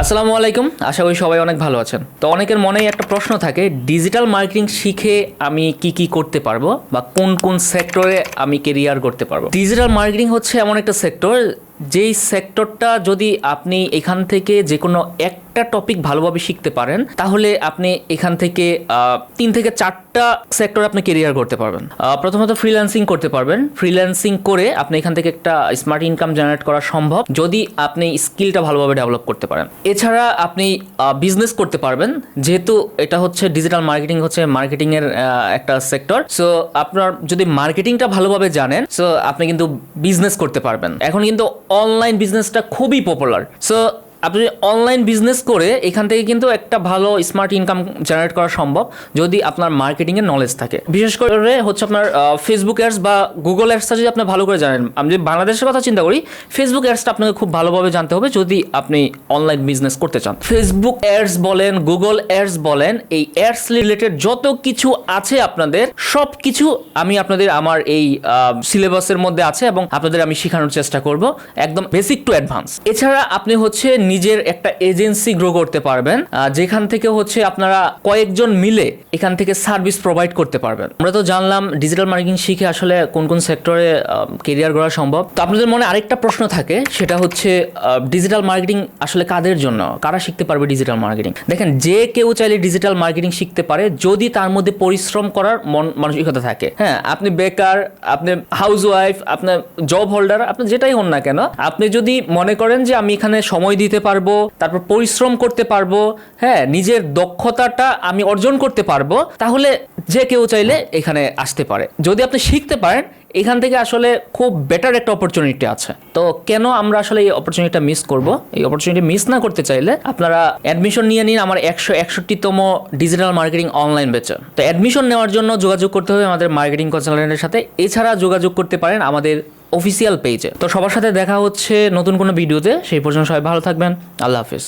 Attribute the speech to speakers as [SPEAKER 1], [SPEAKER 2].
[SPEAKER 1] আসসালামু আলাইকুম, আশা করি সবাই অনেক ভালো আছেন। তো অনেকের মনেই একটা প্রশ্ন থাকে ডিজিটাল মার্কেটিং শিখে আমি কি কি করতে পারব বা কোন কোন সেক্টরে আমি কেরিয়ার করতে পারব? ডিজিটাল মার্কেটিং হচ্ছে এমন একটা সেক্টর যেই সেক্টরটা যদি আপনি এখান থেকে যে কোনো একটা টপিক ভালোভাবে শিখতে পারেন, তাহলে আপনি এখান থেকে তিন থেকে চারটা সেক্টর আপনি কেরিয়ার করতে পারবেন। প্রথমত ফ্রিল্যান্সিং করতে পারবেন। ফ্রিল্যান্সিং করে আপনি এখান থেকে একটা স্মার্ট ইনকাম জেনারেট করা সম্ভব যদি আপনি স্কিলটা ভালোভাবে ডেভেলপ করতে পারেন। এছাড়া আপনি বিজনেস করতে পারবেন। যেহেতু এটা হচ্ছে ডিজিটাল মার্কেটিং হচ্ছে মার্কেটিংয়ের একটা সেক্টর সো আপনার যদি মার্কেটিংটা ভালোভাবে জানেন সো আপনি কিন্তু বিজনেস করতে পারবেন। এখন কিন্তু অনলাইন বিজনেসটা খুবই পপুলার সো আপনি অনলাইন বিজনেস করে এখান থেকে কিন্তু একটা ভালো স্মার্ট ইনকাম জেনারেট করা সম্ভব, যদি আপনার মার্কেটিং এর নলেজ থাকে। বিশেষ করে হচ্ছে আপনার ফেসবুক অ্যাডস বা গুগল অ্যাডসটা যদি আপনি ভালো করে জানেন, আমি যদি বাংলাদেশের কথা চিন্তা করি ফেসবুক অ্যাডসটা আপনাকে খুব ভালোভাবে জানতে হবে যদি আপনি অনলাইন বিজনেস করতে চান। ফেসবুক অ্যাডস বলেন গুগল অ্যাডস বলেন, এই অ্যাডস রিলেটেড যত কিছু আছে আপনাদের সব কিছু আমি আপনাদের আমার এই সিলেবাসের মধ্যে আছে এবং আপনাদের আমি শেখানোর চেষ্টা করব, একদম বেসিক টু অ্যাডভান্স এছাড়া আপনি হচ্ছে নিজের একটা এজেন্সি গ্রো করতে পারবেন যেখান থেকে হচ্ছে আপনারা কয়েকজন মিলে এখান থেকে সার্ভিস প্রোভাইড করতে পারবেন। আমরা তো জানলাম ডিজিটাল মার্কেটিং শিখে আসলে কোন কোন সেক্টরে কেরিয়ার করা সম্ভব। তো আপনাদের মনে আরেকটা প্রশ্ন থাকে, সেটা হচ্ছে ডিজিটাল মার্কেটিং আসলে কাদের জন্য? কারা শিখতে পারবে ডিজিটাল মার্কেটিং? দেখেন, যে কেউ চাইলে ডিজিটাল মার্কেটিং শিখতে পারে যদি তার মধ্যে পরিশ্রম করার মন মানসিকতা থাকে। হ্যাঁ আপনি বেকার, আপনি হাউস ওয়াইফ আপনার জব হোল্ডার, আপনি যেটাই হন না কেন, আপনি যদি মনে করেন যে আমি এখানে সময় দিতে পারব, তারপর পরিশ্রম করতে পারব হ্যাঁ নিজের দক্ষতাটা আমি অর্জন করতে পারব, তাহলে যে কেউ চাইলে এখানে আসতে পারে। যদি আপনি শিখতে পারেন, এখান থেকে আসলে খুব বেটার একটা অপরচুনিটি আছে। তো কেন আমরা আসলে এই অপরচুনিটিটা মিস করব? এই অপরচুনিটি মিস না করতে চাইলে আপনারা অ্যাডমিশন নিয়ে নিন আমার একশো একষট্টিতম ডিজিটাল মার্কেটিং অনলাইন বেচে তো অ্যাডমিশন নেওয়ার জন্য যোগাযোগ করতে হবে আমাদের মার্কেটিং কনসালটেন্টের সাথে। এছাড়া যোগাযোগ করতে পারেন আমাদের অফিসিয়াল পেজে তো সবার সাথে দেখা হচ্ছে নতুন কোনো ভিডিওতে। সেই পর্যন্ত সবাই ভালো থাকবেন। আল্লাহ হাফিজ।